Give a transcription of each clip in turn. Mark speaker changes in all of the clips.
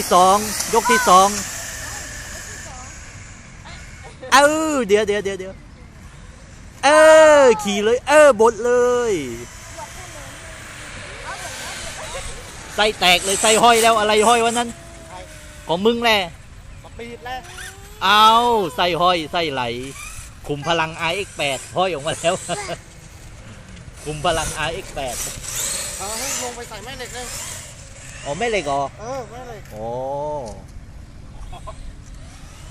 Speaker 1: ที่สองยกที่สองเออเดี๋ยวเดี๋ยวเดี๋ยวเดี๋ยวเออขี่เลย เออบดเลย ไส้แตกเลยไส้ห้อยแล้วอะไรห้อยวันนั้น
Speaker 2: ใคร
Speaker 1: ของมึงแหละ
Speaker 2: สปีดแล้ว
Speaker 1: เอาไส้ห้อยไส้ไหล คุมพลัง RX8 ห้อยออกมาแล้ว คุมพลัง RX8
Speaker 2: เอาให้ลงไปใส่แม่เหล็กเลย
Speaker 1: อ๋อไม่เหล็กเหรอ
Speaker 2: เออแม่เหล็ก
Speaker 1: โอ้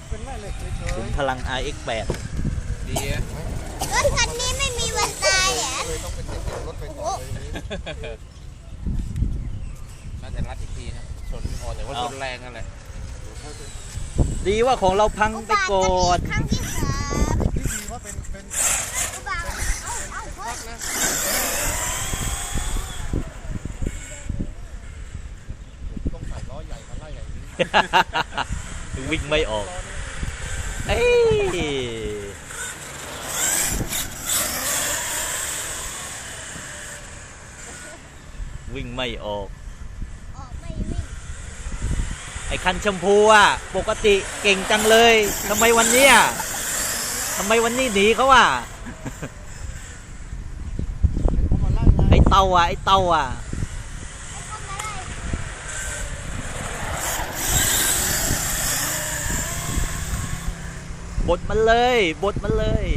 Speaker 2: เป็นแม่เหล็กเฉ
Speaker 1: คุม
Speaker 2: ย
Speaker 1: พลัง RX8
Speaker 3: ดีอะ
Speaker 4: รถคันนี้ไม่มีวันตายเหรอ
Speaker 2: ๆเลยต้องเป็นเด็กรถไปต่อเลยนี้
Speaker 3: น่าจะรัดอีกทีนะ ชนพอแต่ว่า
Speaker 1: เอา
Speaker 3: ชนแรงนั่นแหละ
Speaker 1: ดีว่าของเราพังไปก่อน
Speaker 4: ครั้งที่สาม
Speaker 2: ที่ดีว่าเป็นเป็น
Speaker 4: อุบาทเอาเอาเฮ้
Speaker 2: พั
Speaker 4: ย
Speaker 2: กนะต้องใส่ล้อใหญ่มาไล่อย่างนี้
Speaker 1: วิ่งไม่ออก เอ้ยวิ่งไม่ออก
Speaker 4: ออกไม่วิ่ง
Speaker 1: ไอ้คันชมพูอะ ปกติเก่งจังเลยทำไมวันเนี้ยทำไมวันนี้หนีเขาอะ
Speaker 2: เขามาไล่ไง
Speaker 1: ไอ้เต่าอะ ไอ้เต่าอะ
Speaker 4: เข้ามาไล่
Speaker 1: บดมันเลย บดมันเลย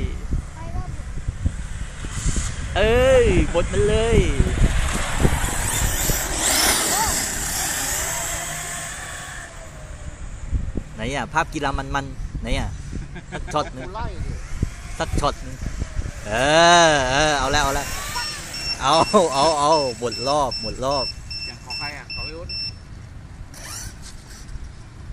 Speaker 4: ไปแล้ว
Speaker 1: เอ้ย บดมันเลย ไหนอะ ภาพกีฬามันมันๆไหนอะ สักช็อตหนึง
Speaker 2: กูไล่ดิ
Speaker 1: สักช็อตหนึงเออเออเอาแล้วเอาแล้วเอาเอาเอาหมดรอบหมดรอบ